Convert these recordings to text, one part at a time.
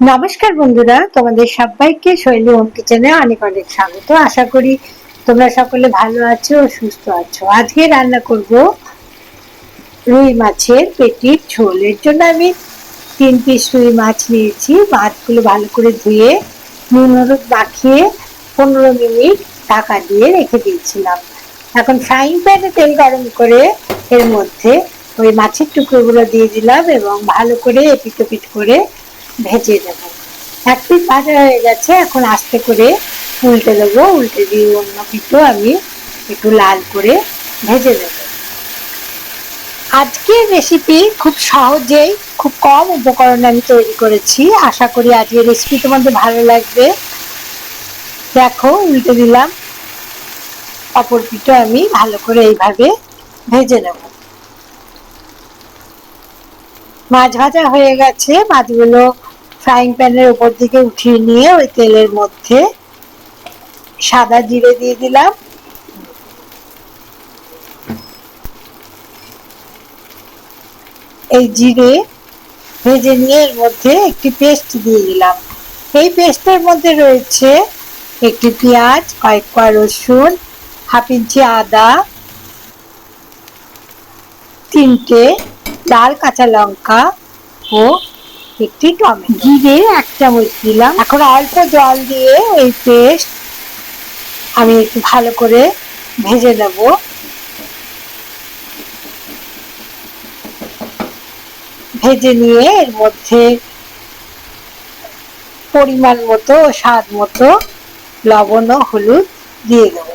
নমস্কার বন্ধুরা, তোমাদের সবাইকে শৈলী হোম কিচেনে অনেক অনেক স্বাগত। আশা করি তোমরা সকলে ভালো আছো ও সুস্থ আছো। আজকে রান্না করব রুই মাছের পেটির ঝোল। এর জন্য আমি তিন পিস রুই মাছ নিয়েছি। মাছগুলো ভালো করে ধুয়ে, নুন, হলুদ মাখিয়ে পনেরো মিনিট ঢাকা দিয়ে রেখে দিয়েছিলাম। এখন ফ্রাইং প্যানে তেল গরম করে এর মধ্যে ওই মাছের টুকরোগুলো দিয়ে দিলাম এবং ভালো করে এপিট করে ভেজে দেবো এক পিস ভাজা হয়ে গেছে, এখন আস্তে করে উল্টে দেবো। উল্টে দিয়ে অন্য পিঠও আমি একটু লাল করে ভেজে দেব আজকের রেসিপি খুব সহজেই, খুব কম উপকরণ আমি তৈরি করেছি। আশা করি আজকের রেসিপি তোমাদের ভালো লাগবে। দেখো, উল্টে দিলাম। অপর পিঠও আমি ভালো করে এইভাবে ভেজে নেব। মাছ ভাজা হয়ে গেছে। মাছগুলো ফ্রাইং প্যানের উপর দিকে উঠিয়ে নিয়ে ওই তেলের মধ্যে সাদা জিরে দিয়ে দিলাম। এই জিরে ভেজে নিয়ে এর মধ্যে একটি পেস্ট দিয়ে দিলাম। এই পেস্টের মধ্যে রয়েছে একটি পেঁয়াজ, কয়েক কোয়া রসুন, হাফ ইঞ্চি আদা, তিনটে লাল কাঁচা লঙ্কা ও একটি টমেটো জিরে এক চামচ দিলাম। এখন অল্প জল দিয়ে এই পেস্ট আমি একটু ভালো করে ভেজে নেব। ভেজে নিয়ে এর মধ্যে পরিমাণ মতো স্বাদ মতো লবণ ও হলুদ দিয়ে দেব।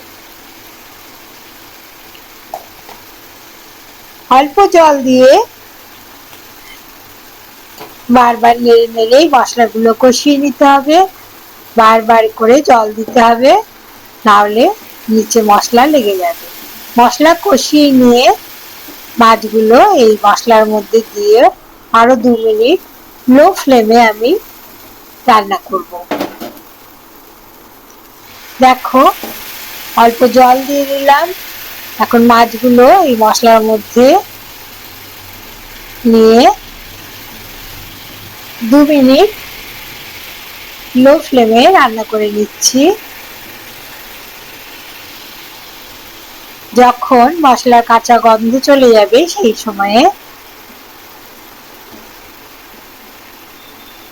অল্প জল দিয়ে বারবার নেড়ে নেড়েই মশলাগুলো কষিয়ে নিতে হবে। বারবার করে জল দিতে হবে। নাহলে নিচে মশলা লেগে যাবে। মশলা কষিয়ে নিয়ে মাছগুলো এই মশলার মধ্যে দিয়ে আরও দু মিনিট লো ফ্লেমে আমি রান্না করব। দেখো, অল্প জল দিয়ে দিলাম এখন মাছগুলো এই মশলার মধ্যে নিয়ে দু মিনিট লো ফ্লেমে রান্না করে নিচ্ছি। যখন মশলার কাঁচা গন্ধ চলে যাবে সেই সময়ে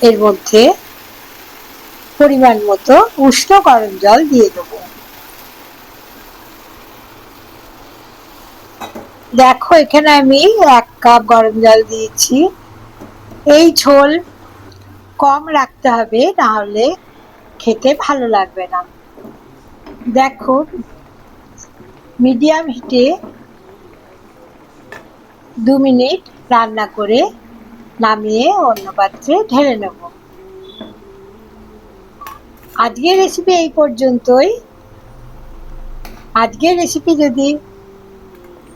এর মধ্যে পরিমাণ মতো উষ্ণ গরম জল দিয়ে দেবো। দেখো, এখানে আমি এক কাপ গরম জল দিয়েছি। এই ঝোল কম রাখতে হবে না হলে খেতে ভালো লাগবে না। দেখো, মিডিয়াম হিটে দু মিনিট রান্না করে নামিয়ে অন্য পাত্রে ঢেলে নেব। আজকের রেসিপি এই পর্যন্তই। আজকের রেসিপি যদি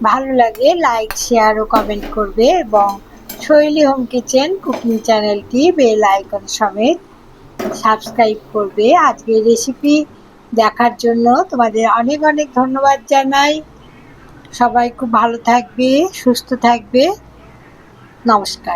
ভালো লাগে লাইক শেয়ার ও কমেন্ট করবে এবং শৈলী হোম কিচেন কুকিং চ্যানেলটি বেল আইকন সমেত সাবস্ক্রাইব করবে। আজকের রেসিপি দেখার জন্য তোমাদের অনেক অনেক ধন্যবাদ জানাই। সবাই খুব ভালো থাকবে, সুস্থ থাকবে। নমস্কার।